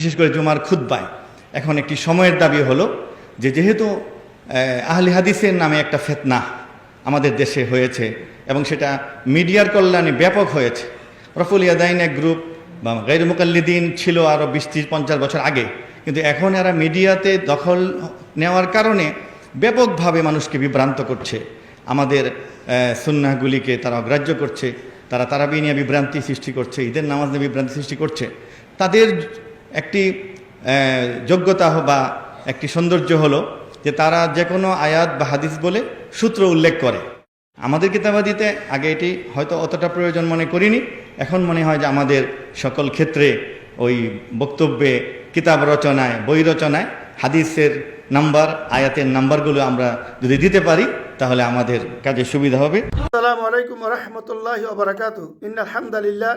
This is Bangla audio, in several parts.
বিশেষ করে জুমার খুদ্বায় এখন একটি সময়ের দাবি হলো যে যেহেতু আহ, আহলি হাদিসের নামে একটা ফেতনা আমাদের দেশে হয়েছে এবং সেটা মিডিয়ার কল্যাণে ব্যাপক হয়েছে। রফুল ইয়াদাইন এক গ্রুপ বা গৈর মুকাল্লিদিন ছিল আরও বিশ ত্রিশ পঞ্চাশ বছর আগে। কিন্তু এখন এরা মিডিয়াতে দখল নেওয়ার কারণে ব্যাপকভাবে মানুষকে বিভ্রান্ত করছে। আমাদের আহ, সুন্নাহগুলিকে তারা অগ্রাহ্য করছে। তারা তারাবি নিয়ে বিভ্রান্তি সৃষ্টি করছে ঈদের নামাজ নিয়ে বিভ্রান্তি সৃষ্টি করছে। তাদের একটি যোগ্যতা বা একটি সৌন্দর্য হলো যে তারা যে কোনো আয়াত বা হাদিস বলে সূত্র উল্লেখ করে। আমাদের কিতাবাদিতে আগে এটি হয়তো অতটা প্রয়োজন মনে করিনি, এখন মনে হয় যে আমাদের সকল ক্ষেত্রে ওই বক্তব্যে, কিতাব রচনায়, বই রচনায় হাদিসের নাম্বার, আয়াতের নাম্বারগুলো আমরা যদি দিতে পারি, তাহলে আমাদের কাজে সুবিধা হবে। আসসালামু আলাইকুম রহমতুল্লাহ ওবরাকাতু আলহামদুলিল্লাহ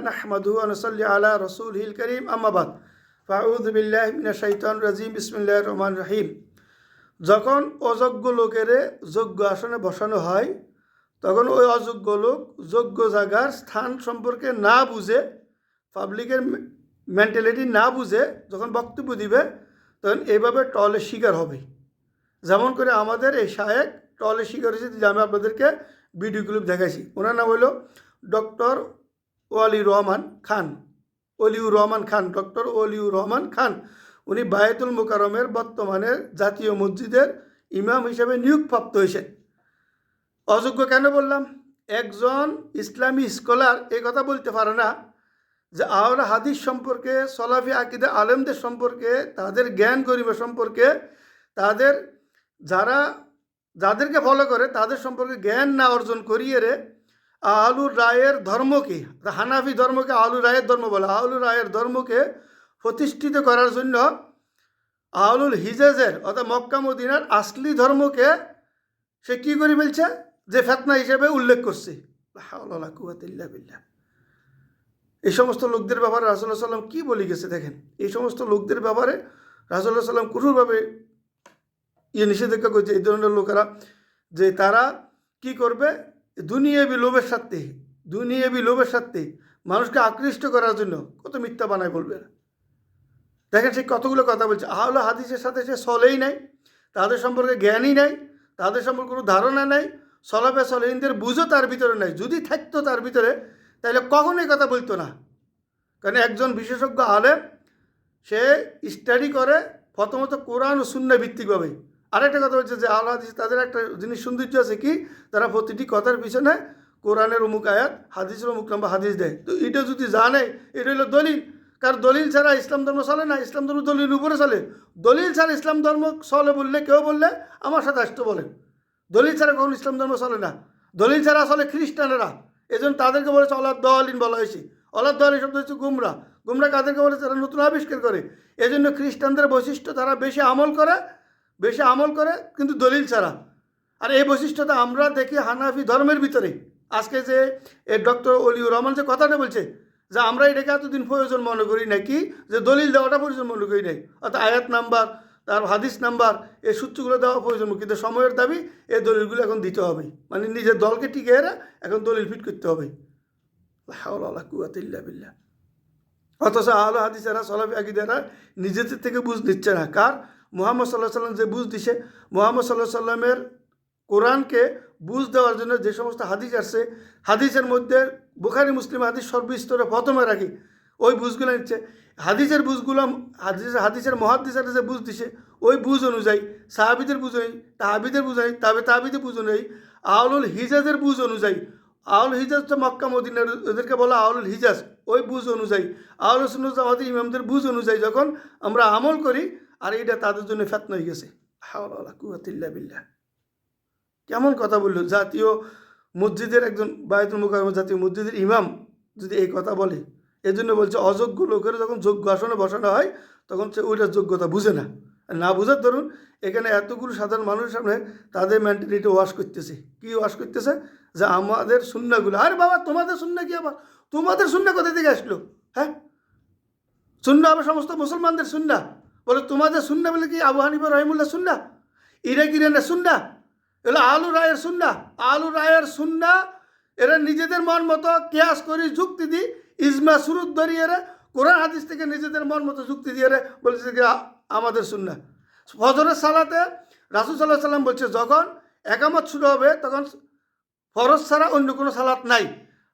আলা রসুল হিল করিম আম্মাবাদ ফাউদ বিল্লাহ মিনা শাহিতান রাজিম বিসমিল্লাহ রহমান রাহিম। যখন অযোগ্য লোকেরে যোগ্য আসনে বসানো হয়, তখন ওই অযোগ্য লোক যোগ্য জায়গার স্থান সম্পর্কে না বুঝে, পাবলিকের মেন্টালিটি না বুঝে যখন বক্তব্য দিবে, তখন এইভাবে টলের শিকার হবে। যেমন করে আমাদের এই সাহেব টলের শিকার হয়েছে, যে আমি আপনাদেরকে ভিডিও ক্লিপ দেখাইছি। ওনার নাম হলো ডক্টর ওয়ালি রহমান খান। অলিউর রহমান খান, ডক্টর অলিউর রহমান খান। উনি বায়েতুল মোকারমের বর্তমানে জাতীয় মসজিদের ইমাম হিসেবে নিয়োগপ্রাপ্ত হয়েছেন। অযোগ্য কেন বললাম? একজন ইসলামী স্কলার এই কথা বলতে পারে না যে আহলে হাদিস সম্পর্কে, সলাফি আকিদা আলেমদের সম্পর্কে, তাদের জ্ঞান গরিমা সম্পর্কে, তাদের যারা, যাদেরকে ফলো করে, তাদের সম্পর্কে জ্ঞান না অর্জন করিয়ে রে আলুর রায়ের ধর্মকে, হানাফি ধর্মকে আলু রায়ের ধর্ম বলে। আলু রায়ের ধর্মকে প্রতিষ্ঠিত করার জন্য আহলুল হিজাজের অর্থাৎ মক্কা মদিনার আসলি ধর্মকে সে কী করে বলছে যে ফেতনা হিসেবে উল্লেখ করছে। বিল্লাহ। এই সমস্ত লোকদের ব্যাপারে রাসুল্লাহ সাল্লাম কী বলে গেছে দেখেন? এই সমস্ত লোকদের ব্যাপারে রাসুল্লাহ সাল্লাম কঠোরভাবে ইয়ে নিষেধাজ্ঞা করছে। এই ধরনের লোকেরা যে তারা কি করবে? দুনিয়াবি লোভের স্বার্থে দুনিয়াবি লোভের স্বার্থে মানুষকে আকৃষ্ট করার জন্য কত মিথ্যা বানায় বলবে না দেখেন সে কতগুলো কথা বলছে। আহলে হাদিসের সাথে সে সলেই নাই, তাদের সম্পর্কে জ্ঞানই নাই, তাদের সম্পর্কে কোনো ধারণা নাই, সলাফে সলহিনদের বুঝও তার ভিতরে নাই। যদি থাকতো তার ভিতরে, তাহলে কখনোই কথা বলতো না। কারণ একজন বিশেষজ্ঞ আলেম, সে স্টাডি করে প্রথমত কোরআন ও শূন্য ভিত্তিকভাবে। আরেকটা কথা হচ্ছে যে আল্লাহ হাদিস তাদের একটা জিনিস সৌন্দর্য আছে কি? তারা প্রতিটি কথার পিছনে কোরআনের অমুক আয়াত, হাদিসের অমুক নাম্বার হাদিস দেয়। তো এটা যদি জানে, এটা হলো দলিল। কারণ দলিল ছাড়া ইসলাম ধর্ম চলে না, ইসলাম ধর্ম দলিল উপরে চলে। দলিল ছাড়া ইসলাম ধর্ম চলে বললে, কেউ বললে, আমার সাথে আসতে বলেন। দলিল ছাড়া কখন ইসলাম ধর্ম চলে না। দলিল ছাড়া চলে খ্রিস্টানেরা। এজন্য তাদেরকে বলেছে অলাদ দলিন বলা হয়েছে। অলাদ দলিন শব্দ হচ্ছে গুমরা। গুমরা কাদেরকে বলে তারা নতুন আবিষ্কার করে। এজন্য খ্রিস্টানদের বৈশিষ্ট্য তারা বেশি আমল করে বেশি আমল করে, কিন্তু দলিল ছাড়া। আর এই বৈশিষ্ট্যটা আমরা দেখি হানাফি ধর্মের ভিতরে। আজকে যে এ ডক্টর অলিউর রহমান যে কথাটা বলছে, যে আমরা এটাকে এতদিন প্রয়োজন মনে করি নাকি যে দলিল দেওয়াটা প্রয়োজন মনে করি নাই। অর্থাৎ আয়াত নাম্বার, তার হাদিস নাম্বার, এই সূত্রগুলো দেওয়া প্রয়োজন কিন্তু সময়ের দাবি, এই দলিলগুলো এখন দিতে হবে। মানে নিজের দলকে টিকে এরা এখন দলিল ফিট করতে হবে। বিল্লাহ। অথচ আহল হাদিসেরা, সলাফি আকিদারা নিজেদের থেকে বুঝ নিচ্ছে না। কার? মোহাম্মদ সাল্লাহ সাল্লাম যে বুঝ দিছে, মোহাম্মদ সাল্লাহ সাল্লামের কোরআনকে বুঝ দেওয়ার জন্য যে সমস্ত হাদিস আসছে, হাদিসের মধ্যে বুখারি, মুসলিম হাদিস সর্বস্তরে প্রথমে রাখি ওই বুঝগুলো নিচ্ছে। হাদিসের বুঝগুলো হাদিস হাদিসের মহাদিসের যে বুঝ দিছে, ওই বুঝ অনুযায়ী, সাহাবিদের বুঝ অনুযায়ী, তাহাবিদের বুঝ অনুযায়ী, তাবে তাহাবিদের বুঝ অনুযায়ী, আউলুল হিজাজের বুঝ অনুযায়ী আউল হিজাজ তো মক্কা, মদিনার, ওদেরকে বলা আউলুল হিজাজ, ওই বুঝ অনুযায়ী আউল সুন্নত ইমামদের বুঝ অনুযায়ী যখন আমরা আমল করি আর এটা তাদের জন্য ফেতনা হয়ে গেছে। কেমন কথা বলল? জাতীয় মসজিদের একজন বায়তুল মুকারম জাতীয় মসজিদের ইমাম যদি এই কথা বলে এই জন্য বলছে অযোগ্য লোকের যখন যোগ্য আসনে বসানো হয়, তখন সে ওইটার যোগ্যতা বুঝে না। না বুঝার ধরুন এখানে এতগুলো সাধারণ মানুষের সামনে তাদের মেন্টালিটি ওয়াশ করতেছে। কি ওয়াশ করতেছে? যে আমাদের শূন্যগুলো আরে বাবা, তোমাদের শূন্য কি আবার? তোমাদের শূন্য কোথা থেকে আসলো? হ্যাঁ? শূন্য আবার সমস্ত মুসলমানদের শূন্য বলে, তোমাদের শূন্য বলে কি আবু হানিফা রহিমুল্লাহ শূন্য ইরাক ইরানের শূন্য এগুলো আলু রায়ের সুন্না? আলু রায়ের সুন্না, এরা নিজেদের মন মতো কেয়াস করি, যুক্তি দি ইজমা সুরুত ধরি, এরা কোরআন হাদিস থেকে নিজেদের মন মতো যুক্তি দিয়ে রে বলছে কি আমাদের সুন্না। ফজরের সালাতে রাসুল সাল্লাহ সাল্লাম বলছে, যখন একামত শুরু হবে, তখন ফরজ ছাড়া অন্য কোনো সালাত নাই।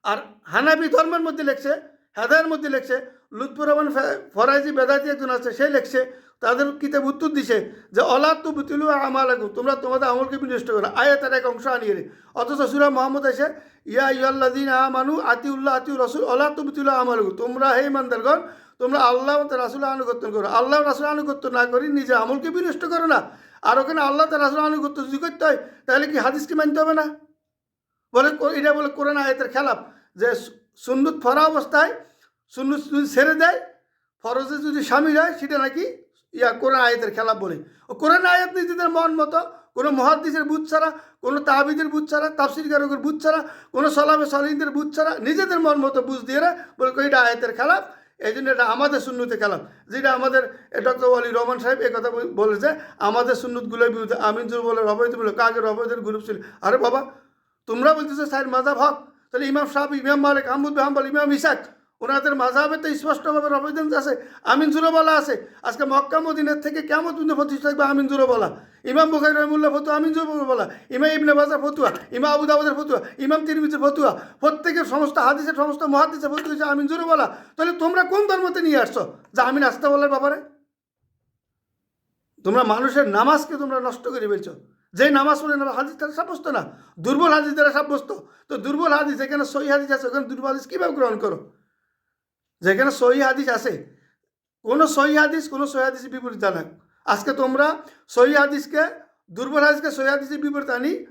আর হানাবি ধর্মের মধ্যে লেখছে, হেদায়ের মধ্যে লেখছে লুৎফুর রহমান ফরাইজি বেদাতি একজন আছে, সে লেখছে, তাদের কিতাব উত্তর দিছে যে, অলা তু বুতুলু আমালাকু তোমরা তোমাদের আমলকে বিনষ্ট করো আয়াতের এক অংশ আনিয়ে অথচ সুরা মোহাম্মদ এসে, ইয়া ইয়াল্লাদিন আমানু আতিউল্লাহ আতিউ রসুল, অলা তু বুতুলু আমালাকু তোমরা হে মান্দারগণ তোমরা আল্লাহ তার রাসুল আনুগত্য করো। আল্লাহ রাসুল আনুগত্য না করি নিজে আমলকে বিনষ্ট করো না। আর ওখানে আল্লাহ তার রাসুল আনুগত্য যদি করতে হয়, তাহলে কি হাদিসকে মানতে হবে না? বলে, এটা বলে কোরআন আয়াতের খেলাপ যে সু- সুন্নত ফরা অবস্থায় সুন্নত যদি ছেড়ে দেয়, ফরজে যদি স্বামী যায় সেটা নাকি ইয়া কোরআন আয়াতের খেলা বলে। ও কোরআন আয়াত নিজেদের মন মতো, কোনো মহাদিসের বুধ ছাড়া, কোনো তাবিদের বুধ ছাড়া তাফসির কারকের বুধ ছাড়া, কোনো সলামে সলিনদের বুধ ছাড়া, নিজেদের মন মতো বুঝ দিয়ে বলে এটা আয়াতের খেলাপ এই জন্য এটা আমাদের সুন্নতে খেলাপ যেটা আমাদের ডক্টর আলী রহমান সাহেব এই কথা বলে যে, আমাদের সুন্নতগুলোর বিরুদ্ধে আমিন বলে রবৈদ বলে, কাকে রবৈদের গ্রুপ ছিল। আরে বাবা, তোমরা বলতেছো সাইড মাজাব হক, তাহলে ইমাম সাহেব ইমাম মালিক, আহমদ হাম্বল ইমাম ইসাক ওনাদের মাঝাবে তো স্পষ্টভাবে রবেদন আছে, আমিন জুরো বলা আছে। আজকে মক্কা মদিনের থেকে কেমন তুমি প্রতিষ্ঠা থাকবে আমিন জুরো বলা ইমাম বুখারি রহমুল্লাহ ফতুয়া, আমিন জুরো বলা ইমাম ইবনে বাজার ফতুয়া, ইমাম আবু দাউদের ফতুয়া, ইমাম তিরমিজের ফতুয়া। প্রত্যেকের সমস্ত হাদিসের সমস্ত মহাদিসের ফতুয়া হচ্ছে আমিন জুরো বলা তাহলে তোমরা কোন ধর্মতে নিয়ে আসছো? যে আমিন আসতে বলার ব্যাপারে। তোমরা মানুষের নামাজকে তোমরা নষ্ট করে ফেলছো। যে নামাজ পড়ে না, হাদিস তারা সাব্যস্ত না। দুর্বল হাদিস দ্বারা সাব্যস্ত। তো দুর্বল হাদিস, যেখানে সহি হাদিস আছে, ওখানে দুর্বল হাদিস কীভাবে গ্রহণ করো? যেখানে সহি হাদিস আছে, কোনো সহি হাদিস, কোনো সহি হাদিসের বিপরীত জানাক আজকে তোমরা সহি হাদিসকে, দুর্বল হাদিসকে সহি হাদিসের বিপরীত আনি,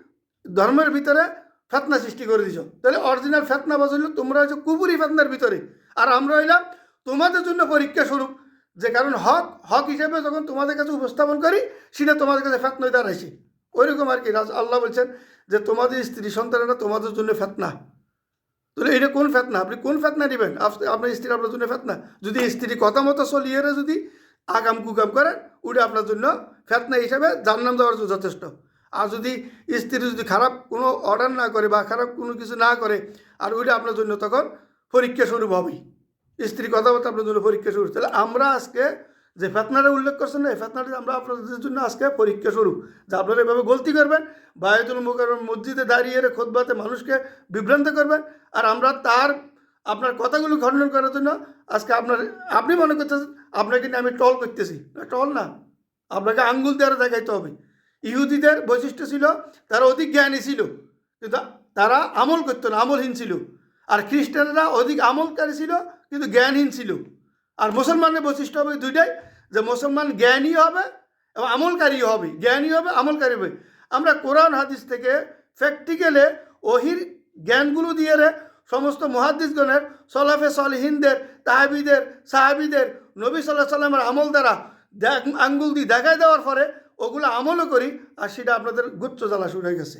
ধর্মের ভিতরে ফেতনা সৃষ্টি করে দিছ। তাহলে অরিজিনাল ফেতনা বসল তোমরা হচ্ছে কুপুরি ফেতনার ভিতরে। আর আমরা হইলাম তোমাদের জন্য পরীক্ষা স্বরূপ। যে কারণ হক হক হিসেবে যখন তোমাদের কাছে উপস্থাপন করি, সেটা তোমাদের কাছে ফেতনায় দাঁড়াইছে। ওইরকম আর কি, রাজ- আল্লাহ বলছেন যে তোমাদের স্ত্রী সন্তানেরা তোমাদের জন্য ফেতনা। তাহলে এটা কোন ফেতনা? আপনি কোন ফেতনা নেবেন আপনার স্ত্রী আপনার জন্য ফেতনা। যদি স্ত্রী কথা মতো চলিয়ে যদি, আগাম কুকাম করেন ওটা আপনার জন্য ফেতনা হিসাবে জান্নাম দেওয়ার জন্য যথেষ্ট। আর যদি স্ত্রী যদি খারাপ কোনো অর্ডার না করে বা খারাপ কোনো কিছু না করে, আর ওইটা আপনার জন্য তখন পরীক্ষা স্বরূপ হবেই। স্ত্রী কথাবার্তা আপনার জন্য পরীক্ষা স্বরূপ। তাহলে আমরা আজকে যে ফেতনাটা উল্লেখ করছেন না, এই ফেতনাটা আমরা আপনাদের জন্য আজকে পরীক্ষা স্বরূপ। যে আপনারা এভাবে গলতি করবেন, বায়তুল মুকার মসজিদে দাঁড়িয়ে খোদবাতে মানুষকে বিভ্রান্ত করবেন, আর আমরা তার, আপনার কথাগুলো খণ্ডন করার জন্য আজকে আপনার, আপনি মনে করতেছেন, আপনাকে নিয়ে আমি টল করতেছি। টল না। আপনাকে আঙ্গুল দিয়ে দেখাইতে হবে। ইহুদিদের বৈশিষ্ট্য ছিল, তারা অধিক জ্ঞানী ছিল, কিন্তু তারা আমল করতো না, আমলহীন ছিল। আর খ্রিস্টানরা অধিক আমলকারী ছিল, কিন্তু জ্ঞানহীন ছিল। আর মুসলমানের বৈশিষ্ট্য হবে দুইটাই, যে মুসলমান জ্ঞানী হবে এবং আমলকারী হবে। জ্ঞানী হবে, আমলকারী হবে। আমরা কোরআন, হাদিস থেকে প্র্যাকটিক্যালে ওহির জ্ঞানগুলো দিয়ে সমস্ত মহাদিসগণের সলাফে সলহিনদের, তাহাবিদের, সাহাবিদের, নবী সাল্লাহ সাল্লামের আমল দ্বারা আঙ্গুল দিয়ে দেখায় দেওয়ার পরে ওগুলো আমলও করি আর সেটা আপনাদের গুচ্ছ জ্বালা শুরু হয়ে গেছে।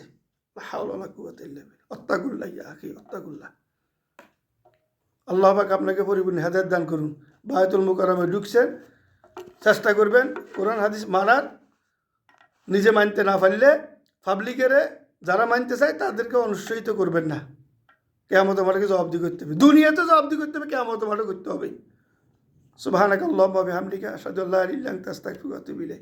ইয়া আখি অত্তাকুল্লাহ আল্লাহ পাক আপনাকে পরিপূর্ণ হেদায়ত দান করুন। বায়তুল মুকারমে ঢুকছেন, চেষ্টা করবেন কোরআন, হাদিস মানার, নিজে মানতে না পারলে পাবলিকেরে যারা মানতে চায় তাদেরকে অনুৎসাহিত করবেন না। কেমন তোমাকে জবাবদি করতে হবে। দুনিয়াতে জবাবদি করতে হবে কেমন তোমাকে করতে হবে। সুবাহ আল্লাহ হামলিকা আসাদুল্লাহ আলিল্লাহ তাস্তাক বিলাই